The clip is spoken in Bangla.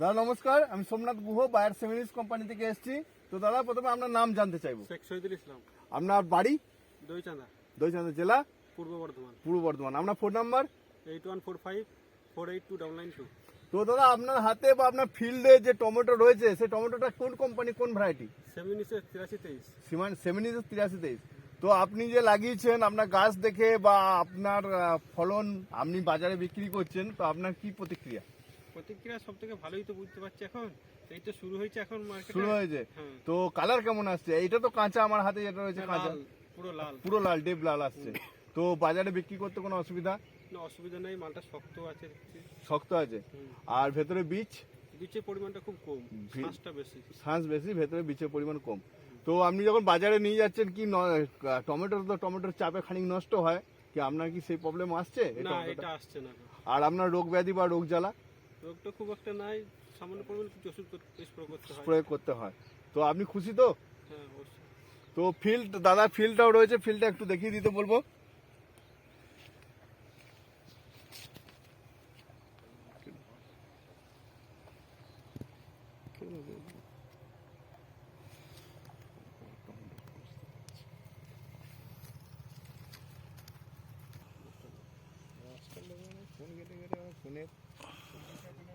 দাদা নমস্কার আমি Somnath Guha Bayer Seminis company থেকে এসেছি। তো দাদা প্রথমে আপনার নাম জানতে চাইব। শেখ শহীদুল ইসলাম। আপনার বাড়ি? দইচাঁদা। দইচাঁদা জেলা? পূর্ব বর্ধমান। পূর্ব বর্ধমান। আপনার phone number eight one four five four eight two double nine two তো দাদা আপনার হাতে বা আপনার ফিল্ডে যে টমেটো রয়েছে সেই টমেটোটা কোন কোম্পানি কোন ভ্যারাইটি সেমিনিসের তিরাশি তেইশ। সিমান সেমিনিস তিরাশি তেইশ। তো আপনি যে লাগিয়েছেন আপনার গাছ দেখে বা আপনার ফলন আপনি বাজারে বিক্রি করছেন তো আপনার কি প্রতিক্রিয়া? প্রতিক্রিয়া সব থেকে ভালোই তো বুঝতে পারছি এখন। এই তো শুরু হয়েছে এখন মার্কেটে শুরু হয়েছে? হ্যাঁ। তো কালার কেমন আসছে? এইটা তো কাঁচা আমার হাতে যেটা রয়েছে কাঁচা। পুরো লাল। পুরো লাল ডেপ লাল আসছে। তো বাজারে বিক্রি করতে কোনো অসুবিধা? কোনো অসুবিধা নেই মালটা শক্ত আছে। শক্ত আছে? আর ভেতরে বীজ? বীজের পরিমাণটা খুব কম শ্বাসটা বেশি। শ্বাস বেশি ভেতরে বীজের পরিমাণ কম। তো আপনি যখন বাজারে নিয়ে যাচ্ছেন কি ন- টমেটোর তো টমেটোর চাপে খানিক নষ্ট হয় কি আপনার কি সেই প্রবলেম আসছে? না এটা আসছে না। আর আপনার রোগ ব্যাধি বা রোগ জ্বালা? রোগটা খুব একটা নাই সামান্য পরিমাণ কিছু ওষুধ স্প্রে করতে হয়। প্রয়োগ করতে হয়। তো আপনি খুশি তো? হ্যাঁ অবশ্যই। তো ফিল্ড দাদা ফিল্ডটাও রয়েছে ফিল্ডটা একটু দেখিয়ে দিতে বলব।